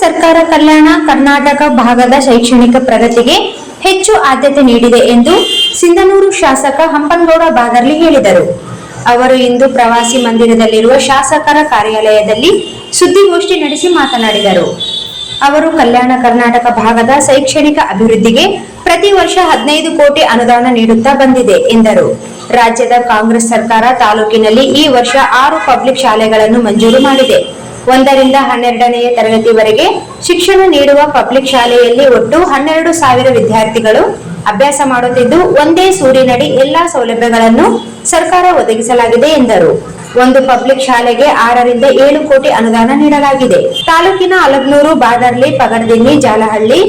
ಸರ್ಕಾರ ಕಲ್ಯಾಣ ಕರ್ನಾಟಕ ಭಾಗದ ಶೈಕ್ಷಣಿಕ ಪ್ರಗತಿಗೆ ಹೆಚ್ಚು ಆದ್ಯತೆ ನೀಡಿದೆ ಎಂದು ಸಿಂಧನೂರು ಶಾಸಕ ಹಂಪನಗೌಡ ಬಾಗರ್ಲಿ ಹೇಳಿದರು. ಅವರು ಇಂದು ಪ್ರವಾಸಿ ಮಂದಿರದಲ್ಲಿರುವ ಶಾಸಕರ ಕಾರ್ಯಾಲಯದಲ್ಲಿ ಸುದ್ದಿಗೋಷ್ಠಿ ನಡೆಸಿ ಮಾತನಾಡಿದರು. ಅವರು ಕಲ್ಯಾಣ ಕರ್ನಾಟಕ ಭಾಗದ ಶೈಕ್ಷಣಿಕ ಅಭಿವೃದ್ಧಿಗೆ ಪ್ರತಿ ವರ್ಷ ಹದಿನೈದು ಕೋಟಿ ಅನುದಾನ ನೀಡುತ್ತಾ ಬಂದಿದೆ, ಎಂದರು. ರಾಜ್ಯದ ಕಾಂಗ್ರೆಸ್ ಸರ್ಕಾರ ತಾಲೂಕಿನಲ್ಲಿ ಈ ವರ್ಷ ಆರು ಪಬ್ಲಿಕ್ ಶಾಲೆಗಳನ್ನು ಮಂಜೂರು ಮಾಡಿದೆ. ಒಂದರಿಂದ ಹನ್ನೆರಡನೆಯ ತರಗತಿವರೆಗೆ ಶಿಕ್ಷಣ ನೀಡುವ ಪಬ್ಲಿಕ್ ಶಾಲೆಯಲ್ಲಿ ಒಟ್ಟು ಹನ್ನೆರಡು ಸಾವಿರ ವಿದ್ಯಾರ್ಥಿಗಳು ಅಭ್ಯಾಸ ಮಾಡುತ್ತಿದ್ದು, ಒಂದೇ ಸೂರಿನಡಿ ಎಲ್ಲಾ ಸೌಲಭ್ಯಗಳನ್ನು ಸರ್ಕಾರ ಒದಗಿಸಲಾಗಿದೆ ಎಂದರು. ಒಂದು ಪಬ್ಲಿಕ್ ಶಾಲೆಗೆ ಆರರಿಂದ ಏಳು ಕೋಟಿ ಅನುದಾನ ನೀಡಲಾಗಿದೆ. ತಾಲೂಕಿನ ಅಲಗ್ನೂರು, ಬಾದರ್ಲಿ ಪಗಡದಿನ್ನಿ ಜಾಲಹಳ್ಳಿ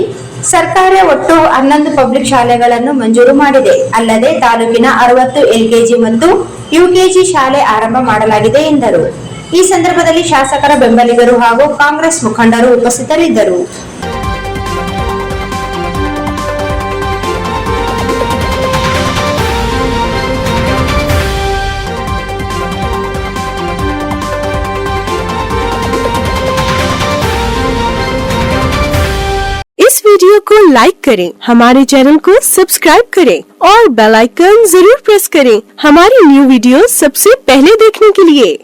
ಸರ್ಕಾರ ಒಟ್ಟು ಹನ್ನೊಂದು ಪಬ್ಲಿಕ್ ಶಾಲೆಗಳನ್ನು ಮಂಜೂರು ಮಾಡಿದೆ. ಅಲ್ಲದೆ ತಾಲೂಕಿನ ಅರವತ್ತು ಎಲ್ಕೆಜಿ ಮತ್ತು ಯುಕೆಜಿ ಶಾಲೆ ಆರಂಭ ಮಾಡಲಾಗಿದೆ ಎಂದರು. ಈ ಸಂದರ್ಭದಲ್ಲಿ ಶಾಸಕರ ಬೆಂಬಲಿಗರು ಹಾಗೂ ಕಾಂಗ್ರೆಸ್ ಮುಖಂಡರು ಉಪಸ್ಥಿತರಿದ್ದರು इस वीडियो को लाइक करें हमारे चैनल को सब्सक्राइब करें और बेल आइकन जरूर प्रेस करें हमारी न्यू वीडियो सबसे पहले देखने के लिए